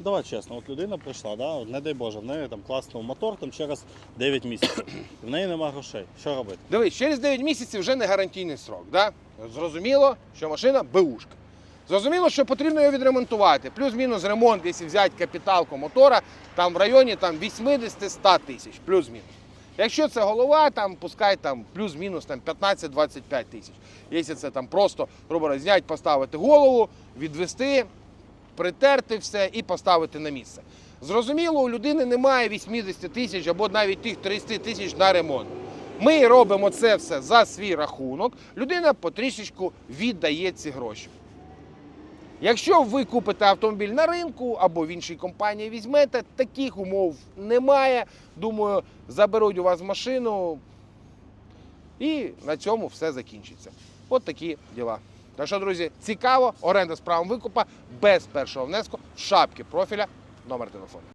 Давай чесно, от людина прийшла, да, не дай Боже, в неї там класно мотор, там через 9 місяців. І в неї нема грошей. Що робити? Дивись, через 9 місяців вже не гарантійний срок. Да? Зрозуміло, що машина беушка. Зрозуміло, що потрібно його відремонтувати. Плюс-мінус ремонт, якщо взяти капіталку мотора, там в районі там, 80-100 тисяч, плюс-мінус. Якщо це голова, там пускай там плюс-мінус там, 15-25 тисяч. Якщо це там просто, грубо зняти, поставити голову, відвести, притерти все і поставити на місце. Зрозуміло, у людини немає 80 тисяч або навіть тих 30 тисяч на ремонт. Ми робимо це все за свій рахунок. Людина потрішечку віддає ці гроші. Якщо ви купите автомобіль на ринку або в іншій компанії візьмете, таких умов немає. Думаю, заберуть у вас машину і на цьому все закінчиться. От такі діла. Так що, друзі, цікаво, оренда з правом викупа без першого внеску в шапки профіля, номер телефону.